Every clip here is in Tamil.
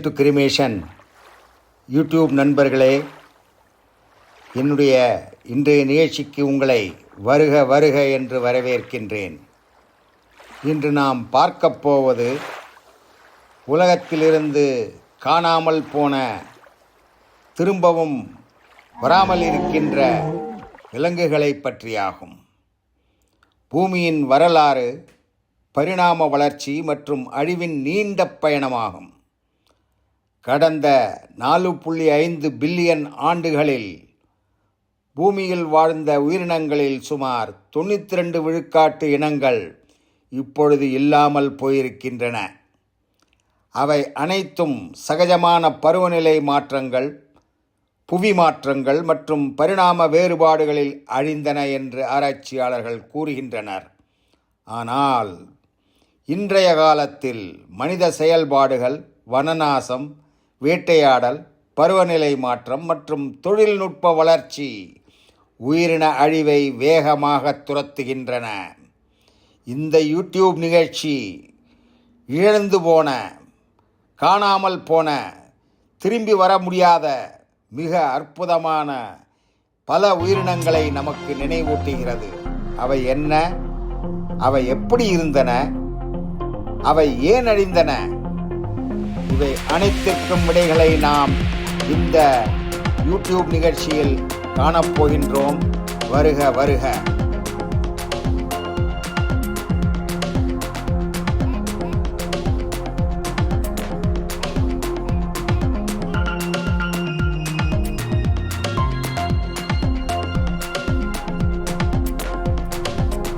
டு கிரிமேஷன் யூடியூப் நண்பர்களே என்னுடைய இன்றைய நிகழ்ச்சிக்கு உங்களை வருக வருக என்று வரவேற்கின்றேன். இன்று நாம் பார்க்கப் போவது உலகத்திலிருந்து காணாமல் போன திரும்பவும் வராமல் இருக்கின்ற விலங்குகளை பற்றியாகும். பூமியின் வரலாறு பரிணாம வளர்ச்சி மற்றும் அழிவின் நீண்ட பயணமாகும். கடந்த நாலு புள்ளி ஐந்து பில்லியன் ஆண்டுகளில் பூமியில் வாழ்ந்த உயிரினங்களில் சுமார் தொண்ணூற்றி ரெண்டு விழுக்காட்டு இனங்கள் இப்பொழுது இல்லாமல் போயிருக்கின்றன. அவை அனைத்தும் சகஜமான பருவநிலை மாற்றங்கள் புவி மாற்றங்கள் மற்றும் பரிணாம வேறுபாடுகளில் அழிந்தன என்று ஆராய்ச்சியாளர்கள் கூறுகின்றனர். ஆனால் இன்றைய காலத்தில் மனித செயல்பாடுகள் வனநாசம் வேட்டையாடல் பருவநிலை மாற்றம் மற்றும் தொழில்நுட்ப வளர்ச்சி உயிரின அழிவை வேகமாக துரத்துகின்றன. இந்த யூடியூப் நிகழ்ச்சி இழந்து போன காணாமல் போன திரும்பி வர முடியாத மிக அற்புதமான பல உயிரினங்களை நமக்கு நினைவூட்டுகிறது. அவை என்ன? அவை எப்படி இருந்தன? அவை ஏன் அழிந்தன? இவை அனைத்திற்கும் விடைகளை நாம் இந்த யூடியூப் நிகழ்ச்சியில் காணப்போகின்றோம். வருக வருக.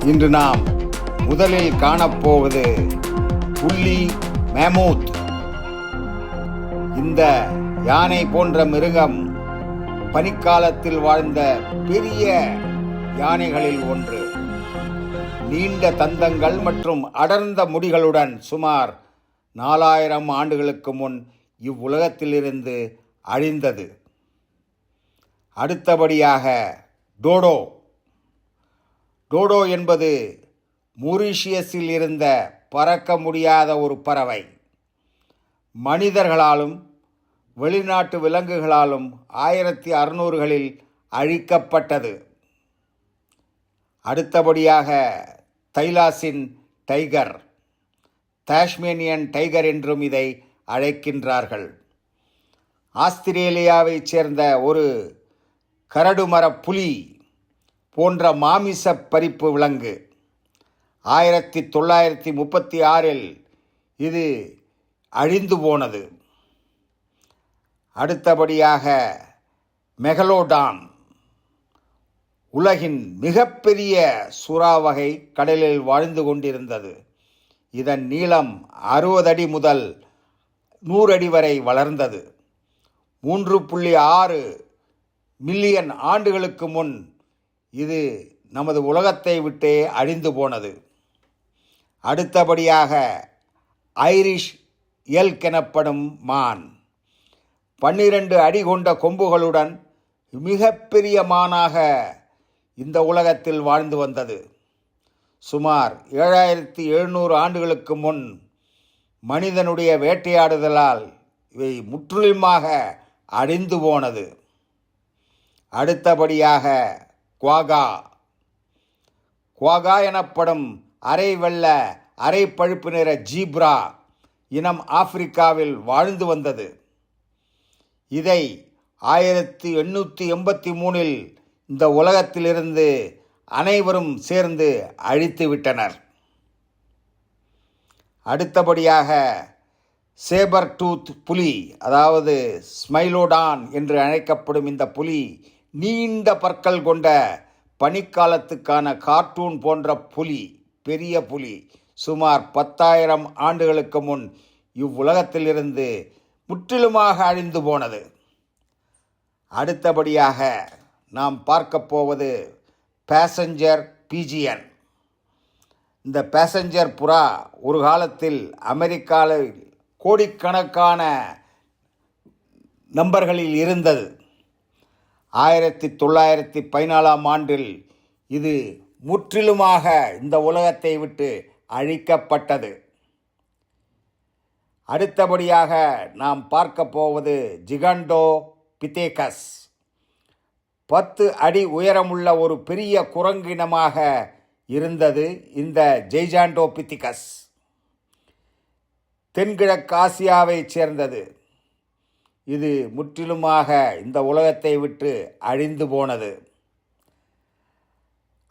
இன்று நாம் முதலில் காணப்போவது புள்ளி மேமூத். இந்த யானை போன்ற மிருகம் பனிக்காலத்தில் வாழ்ந்த பெரிய யானைகளில் ஒன்று. நீண்ட தந்தங்கள் மற்றும் அடர்ந்த முடிகளுடன் சுமார் நாலாயிரம் ஆண்டுகளுக்கு முன் இவ்வுலகத்திலிருந்து அழிந்தது. அடுத்தபடியாக டோடோ. டோடோ என்பது மொரீஷியஸில் இருந்த பறக்க முடியாத ஒரு பறவை. மனிதர்களாலும் வெளிநாட்டு விலங்குகளாலும் ஆயிரத்தி அறுநூறுகளில் அழிக்கப்பட்டது. அடுத்தபடியாக தைலாசின் டைகர் தாஷ்மேனியன் டைகர் என்றும் இதை அழைக்கின்றார்கள். ஆஸ்திரேலியாவைச் சேர்ந்த ஒரு கரடுமர புலி போன்ற மாமிச பறிப்பு விலங்கு. ஆயிரத்தி தொள்ளாயிரத்தி முப்பத்தி ஆறில் இது அழிந்து போனது. அடுத்தபடியாக மெகலோடான் உலகின் மிகப்பெரிய சுறா வகை கடலில் வாழ்ந்து கொண்டிருந்தது. இதன் நீளம் அறுபது அடி முதல் நூறு அடி வரை வளர்ந்தது. மூன்று புள்ளி ஆறு மில்லியன் ஆண்டுகளுக்கு முன் இது நமது உலகத்தை விட்டே அழிந்து போனது. அடுத்தபடியாக ஐரிஷ் எல்க் எனப்படும் மான். பன்னிரண்டு அடி கொண்ட கொம்புகளுடன் மிகப்பெரிய மானாக இந்த உலகத்தில் வாழ்ந்து வந்தது. சுமார் ஏழாயிரத்தி எழுநூறு ஆண்டுகளுக்கு முன் மனிதனுடைய வேட்டையாடுதலால் இவை முற்றிலுமாக அழிந்து போனது. அடுத்தபடியாக குவாகா. குவாகா எனப்படும் அரை வெள்ள அரை பழுப்பு நிற ஜீப்ரா இனம் ஆப்பிரிக்காவில் வாழ்ந்து வந்தது. இதை ஆயிரத்தி எண்ணூற்றி எண்பத்தி மூணில் இந்த உலகத்திலிருந்து அனைவரும் சேர்ந்து அழித்து விட்டனர். அடுத்தபடியாக சேபர் டூத் புலி அதாவது ஸ்மைலோடான் என்று அழைக்கப்படும் இந்த புலி நீண்ட பற்கள் கொண்ட பனிக்காலத்துக்கான கார்ட்டூன் போன்ற புலி பெரிய புலி. சுமார் பத்தாயிரம் ஆண்டுகளுக்கு முன் இவ்வுலகத்திலிருந்து முற்றிலுமாக அழிந்து போனது. அடுத்தபடியாக நாம் பார்க்கப் போவது பேசஞ்சர் பிஜிஎன் இந்த பேசஞ்சர் புறா ஒரு காலத்தில் அமெரிக்காவில் கோடிக்கணக்கான நம்பர்களில் இருந்தது. ஆயிரத்தி தொள்ளாயிரத்தி பதினாலாம் ஆண்டில் இது முற்றிலுமாக இந்த உலகத்தை விட்டு அழிக்கப்பட்டது. அடுத்தபடியாக நாம் பார்க்க போவது ஜிகண்டோ பித்தேகஸ் பத்து அடி உயரமுள்ள ஒரு பெரிய குரங்கினமாக இருந்தது இந்த ஜெய்ஜாண்டோ பித்திகஸ் தென்கிழக்கு ஆசியாவைச் சேர்ந்தது. இது முற்றிலுமாக இந்த உலகத்தை விட்டு அழிந்து போனது.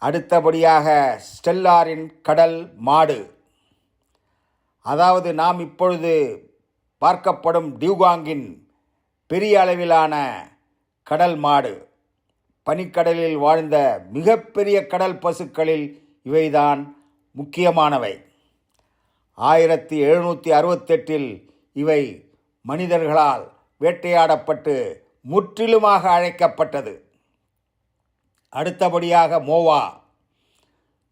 அடுத்தபடியாக ஸ்டெல்லாரின் கடல் மாடு. அதாவது நாம் இப்பொழுது பார்க்கப்படும் டியூகாங்கின் பெரிய அளவிலான கடல் மாடு. பனிக்கடலில் வாழ்ந்த மிகப்பெரிய கடல் பசுக்களில் இவைதான் முக்கியமானவை. ஆயிரத்தி எழுநூற்றி அறுபத்தெட்டில் இவை மனிதர்களால் வேட்டையாடப்பட்டு முற்றிலுமாக அழைக்கப்பட்டது. அடுத்தபடியாக மோவா.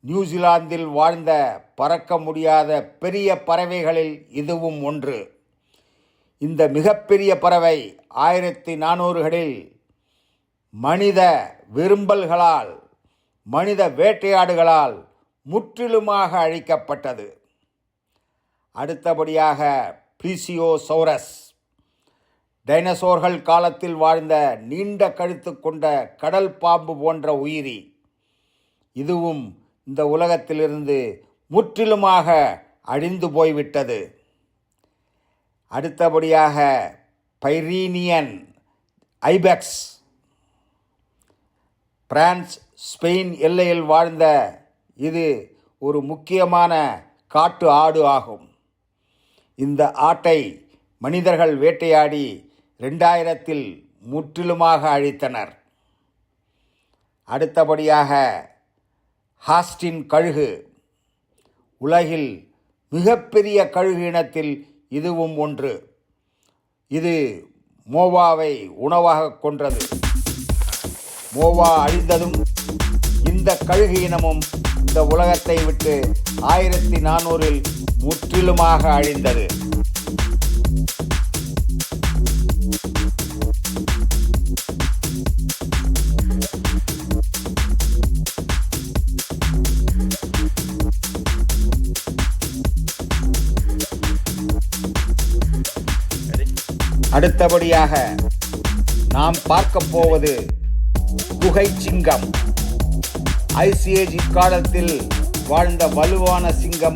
நியூசிலாந்தில் வாழ்ந்த பறக்க முடியாத பெரிய பறவைகளில் இதுவும் ஒன்று. இந்த மிகப்பெரிய பறவை ஆயிரத்தி நானூறுகளில் மனித விரும்பல்களால் மனித வேட்டையாடுகளால் முற்றிலுமாக அழிக்கப்பட்டது. அடுத்தபடியாக பிரிசியோசௌரஸ் டைனசோர்கள் காலத்தில் வாழ்ந்த நீண்ட கழுத்து கொண்ட கடல் பாம்பு போன்ற உயிரி. இதுவும் இந்த உலகத்திலிருந்து முற்றிலுமாக அழிந்து போய்விட்டது. அடுத்தபடியாக பைரீனியன் ஐபெக்ஸ். பிரான்ஸ் ஸ்பெயின் எல்லையில் வாழ்ந்த இது ஒரு முக்கியமான காட்டு ஆடு ஆகும். இந்த ஆட்டை மனிதர்கள் வேட்டையாடி ரெண்டாயிரத்தில் முற்றிலுமாக அழித்தனர். அடுத்தபடியாக ஹாஸ்டின் கழுகு. உலகில் மிகப்பெரிய கழுகு இனத்தில் இதுவும் ஒன்று. இது மோவாவை உணவாக கொன்றது. மோவா அழிந்ததும் இந்த கழுகு இனமும் இந்த உலகத்தை விட்டு ஆயிரத்தி நானூறில் முற்றிலுமாக அழிந்தது. அடுத்தபடியாக நாம் பார்க்க போவது குகை சிங்கம். ஐசிஏஜி காலத்தில் வாழ்ந்த வலுவான சிங்கம்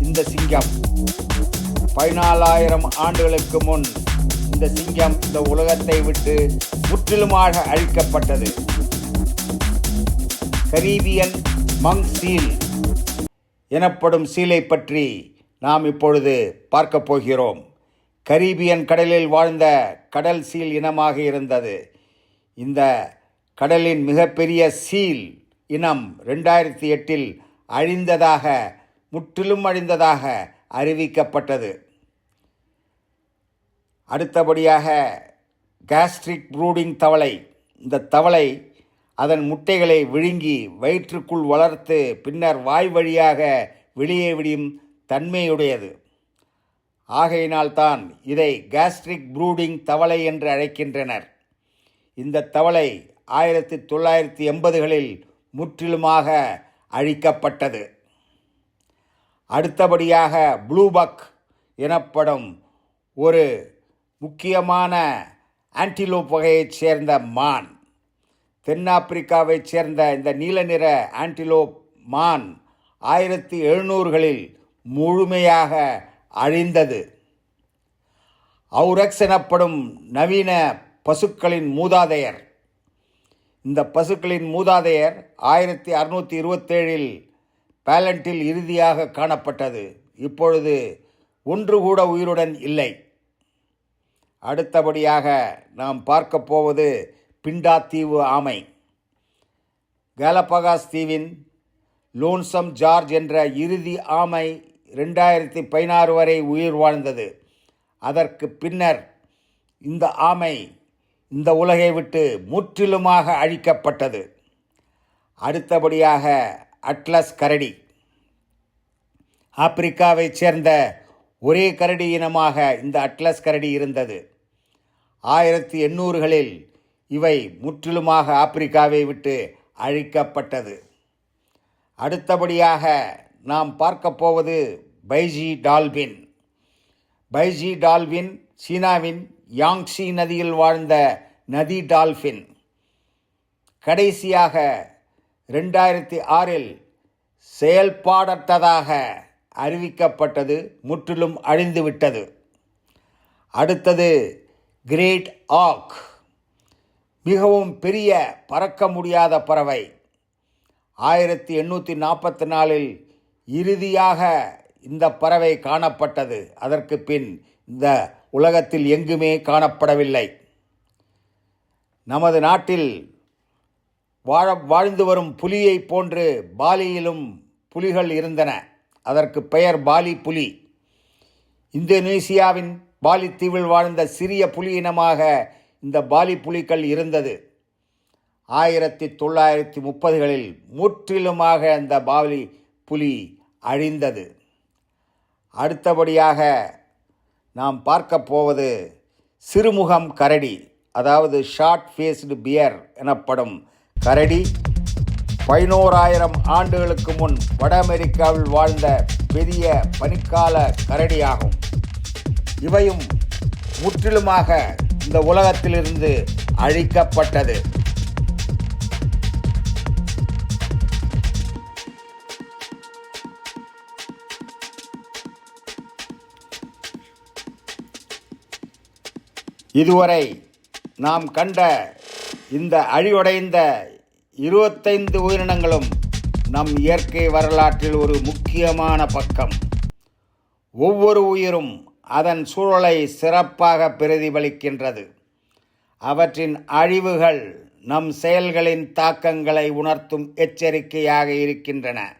இந்த சிங்கம். பதினாலாயிரம் ஆண்டுகளுக்கு முன் இந்த சிங்கம் இந்த உலகத்தை விட்டு முற்றிலுமாக அழிக்கப்பட்டது. கரீபியன் மங் சீல் எனப்படும் சீலை பற்றி நாம் இப்பொழுது பார்க்கப் போகிறோம். கரீபியன் கடலில் வாழ்ந்த கடல் சீல் இனமாக இருந்தது. இந்த கடலின் மிகப்பெரிய சீல் இனம் ரெண்டாயிரத்தி எட்டில் அழிந்ததாக முற்றிலும் அழிந்ததாக அறிவிக்கப்பட்டது. அடுத்தபடியாக கேஸ்ட்ரிக் ப்ரூடிங் தவளை. இந்த தவளை அதன் முட்டைகளை விழுங்கி வயிற்றுக்குள் வளர்த்து பின்னர் வாய் வழியாக வெளியே விடும் தன்மையுடையது. ஆகையினால்தான் இதை கேஸ்ட்ரிக் ப்ரூடிங் தவளை என்று அழைக்கின்றனர். இந்த தவளை ஆயிரத்தி தொள்ளாயிரத்தி எண்பதுகளில் முற்றிலுமாக அழிக்கப்பட்டது. அடுத்தபடியாக ப்ளூபக் எனப்படும் ஒரு முக்கியமான ஆன்டிலோப் வகையைச் சேர்ந்த மான். தென்னாப்பிரிக்காவைச் சேர்ந்த இந்த நீல நிற ஆன்டிலோப் மான் ஆயிரத்தி எழுநூறுகளில் முழுமையாக அழிந்தது. அவுரக்ஸ் எனப்படும் நவீன பசுக்களின் மூதாதையர். இந்த பசுக்களின் மூதாதையர் ஆயிரத்தி அறுநூற்றி இருபத்தேழில் பேலண்டில் இறுதியாக காணப்பட்டது. இப்பொழுது ஒன்று கூட உயிருடன் இல்லை. அடுத்தபடியாக நாம் பார்க்க போவது பிண்டா தீவு ஆமை. கேலபகாஸ் தீவின் லோன்சம் ஜார்ஜ் என்ற இறுதி ஆமை ரெண்டாயிரத்தி பதினாறு வரை உயிர் வாழ்ந்தது. அதற்கு பின்னர் இந்த ஆமை இந்த உலகை விட்டு முற்றிலுமாக அழிக்கப்பட்டது. அடுத்தபடியாக அட்லஸ் கரடி. ஆப்பிரிக்காவைச் சேர்ந்த ஒரே கரடி இனமாக இந்த அட்லஸ் கரடி இருந்தது. ஆயிரத்தி எண்ணூறுகளில் இவை முற்றிலுமாக ஆப்பிரிக்காவை விட்டு அழிக்கப்பட்டது. அடுத்தபடியாக நாம் பார்க்க போவது பைஜி டால்பின். பைஜி டால்பின் சீனாவின் யாங்ஸி நதியில் வாழ்ந்த நதி டால்ஃபின் கடைசியாக ரெண்டாயிரத்தி ஆறில் செயல்பாடற்றதாக அறிவிக்கப்பட்டது முற்றிலும் அழிந்துவிட்டது. அடுத்தது கிரேட் ஆக். மிகவும் பெரிய பறக்க முடியாத பறவை. ஆயிரத்தி எண்ணூற்றி நாற்பத்தி நாலில் இறுதியாக இந்த பறவை காணப்பட்டது. அதற்கு பின் இந்த உலகத்தில் எங்குமே காணப்படவில்லை. நமது நாட்டில் வாழ வாழ்ந்து வரும் புலியை போன்று பாலியிலும் புலிகள் இருந்தன. அதற்கு பெயர் பாலி புலி. இந்தோனேசியாவின் பாலி தீவில் வாழ்ந்த சிறிய புலி இனமாக இந்த பாலி புலிகள் இருந்தது. ஆயிரத்தி தொள்ளாயிரத்தி முப்பதுகளில் முற்றிலுமாக அந்த பாலி புலி அழிந்தது. அடுத்தபடியாக நாம் பார்க்க போவது சிறுமுகம் கரடி அதாவது ஷார்ட் ஃபேஸ்டு பியர் எனப்படும் கரடி. பதினோராயிரம் ஆண்டுகளுக்கு முன் வட அமெரிக்காவில் வாழ்ந்த பெரிய பனிக்கால கரடியாகும். இவையும் முற்றிலுமாக இந்த உலகத்திலிருந்து அழிக்கப்பட்டது. இதுவரை நாம் கண்ட இந்த அழிவடைந்த இருபத்தைந்து உயிரினங்களும் நம் இயற்கை வரலாற்றில் ஒரு முக்கியமான பக்கம். ஒவ்வொரு உயிரும் அதன் சூழலை சிறப்பாக பிரதிபலிக்கின்றது. அவற்றின் அழிவுகள் நம் செயல்களின் தாக்கங்களை உணர்த்தும் எச்சரிக்கையாக இருக்கின்றன.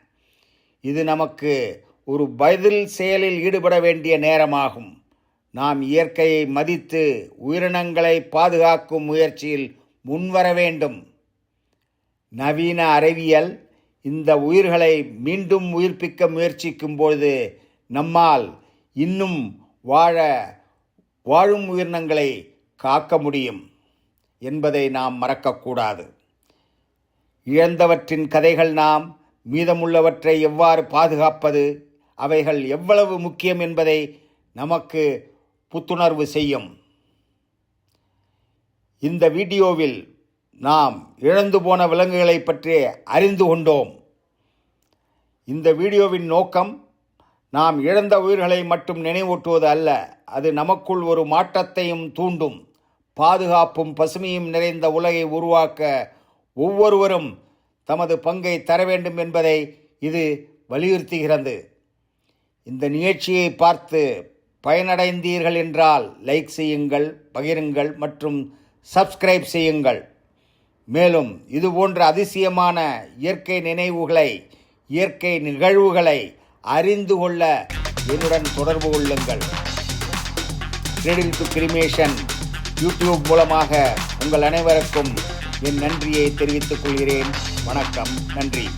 இது நமக்கு ஒரு பதில் செயலில் ஈடுபட வேண்டிய நேரமாகும். நாம் இயற்கையை மதித்து உயிரினங்களை பாதுகாக்கும் முயற்சியில் முன்வர வேண்டும். நவீன அறிவியல் இந்த உயிர்களை மீண்டும் உயிர்ப்பிக்க முயற்சிக்கும் பொழுது நம்மால் இன்னும் வாழ வாழும் உயிரினங்களை காக்க முடியும் என்பதை நாம் மறக்கக்கூடாது. இழந்தவற்றின் கதைகள் நாம் மீதமுள்ளவற்றை எவ்வாறு பாதுகாப்பது அவைகள் எவ்வளவு முக்கியம் என்பதை நமக்கு புத்துணர்வு செய்யும். இந்த வீடியோவில் நாம் இழந்து போன விலங்குகளை பற்றி அறிந்து கொண்டோம். இந்த வீடியோவின் நோக்கம் நாம் இழந்த உயிர்களை மட்டும் நினைவூட்டுவது அல்ல அது நமக்குள் ஒரு மாற்றத்தையும் தூண்டும் பாதுகாப்பும் பசுமையும் நிறைந்த உலகை உருவாக்க ஒவ்வொருவரும் தமது பங்கை தர வேண்டும் என்பதை இது வலியுறுத்துகிறது. இந்த நிகழ்ச்சியை பார்த்து பயனடைந்தீர்கள் என்றால் லைக் செய்யுங்கள் பகிருங்கள் மற்றும் சப்ஸ்கிரைப் செய்யுங்கள். மேலும் இதுபோன்ற அதிசயமான இயற்கை நினைவுகளை இயற்கை நிகழ்வுகளை அறிந்து கொள்ள என்னுடன் தொடர்பு கொள்ளுங்கள். கிரெடில் டு கிரிமேஷன் யூடியூப் மூலமாக உங்கள் அனைவருக்கும் என் நன்றியை தெரிவித்துக் கொள்கிறேன். வணக்கம் நன்றி.